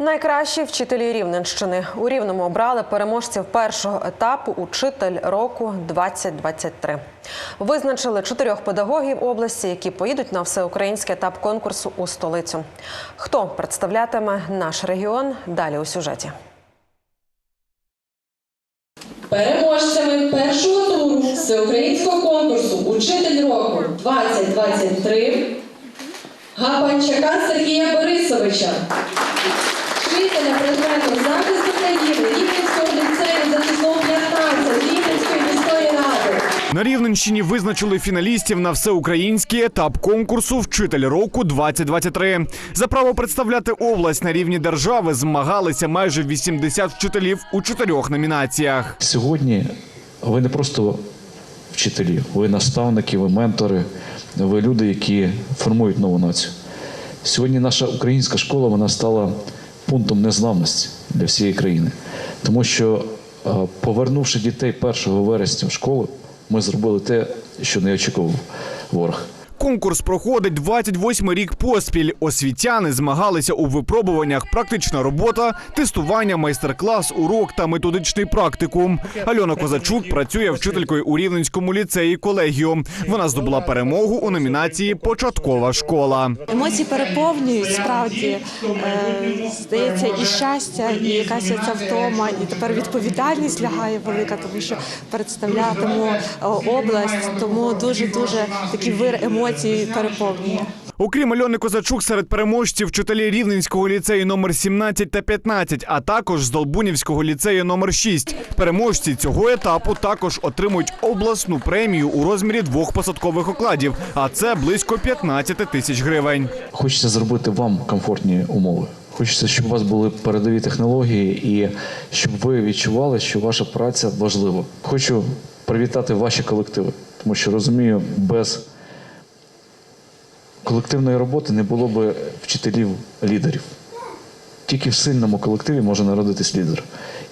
Найкращі вчителі Рівненщини у Рівному обрали переможців першого етапу Учитель року 2023 Визначили чотирьох педагогів області, які поїдуть на всеукраїнський етап конкурсу у столицю. Хто представлятиме наш регіон? Далі у сюжеті. Переможцями першого туру всеукраїнського конкурсу Учитель року 2023 Гапанчака Сергія Борисовича, вчителя предмету захисту країни Рівненського ліцею за числом 15 Рівненської міської ради. На Рівненщині визначили фіналістів на всеукраїнський етап конкурсу Вчитель року 2023 За право представляти область на рівні держави змагалися майже 80 вчителів у чотирьох номінаціях. Сьогодні ви не просто вчителі, ви наставники, ви ментори, ви люди, які формують нову націю. Сьогодні наша українська школа вона стала пунктом незламності для всієї країни, тому що, е, повернувши дітей 1 вересня в школу, ми зробили те, що не очікував ворог. Конкурс проходить 28 рік поспіль. Освітяни змагалися у випробуваннях практична робота, тестування, майстер-клас, урок та методичний практикум. Альона Козачук працює вчителькою у Рівненському ліцеї колегіум. Вона здобула перемогу у номінації Початкова школа. Емоції переповнюють справді е, здається, і щастя, і якась ця втома, і тепер відповідальність лягає велика, тому що представлятиму е, область, тому дуже дуже такий вир емоцій переповнює. Окрім Альони Козачук, серед переможців вчителі Рівненського ліцею номер 17 та 15, а також з Долбунівського ліцею номер 6. Переможці цього етапу також отримують обласну премію у розмірі двох посадкових окладів, а це близько 15 тисяч гривень. Хочеться зробити вам комфортні умови. Хочеться, щоб у вас були передові технології і щоб ви відчували, що ваша праця важлива. Хочу привітати ваші колективи, тому що розумію, без колективної роботи не було б вчителів-лідерів. Тільки в сильному колективі може народитись лідер.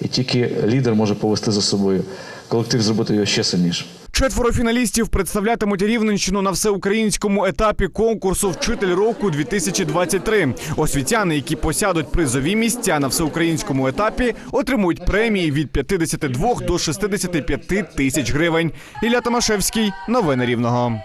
І тільки лідер може повести за собою колектив, зробити його ще сильнішим. Четверо фіналістів представлятимуть Рівненщину на всеукраїнському етапі конкурсу Вчитель року 2023 Освітяни, які посядуть призові місця на всеукраїнському етапі, отримують премії від 52 до 65 тисяч гривень. Ілля Томашевський, новини Рівного.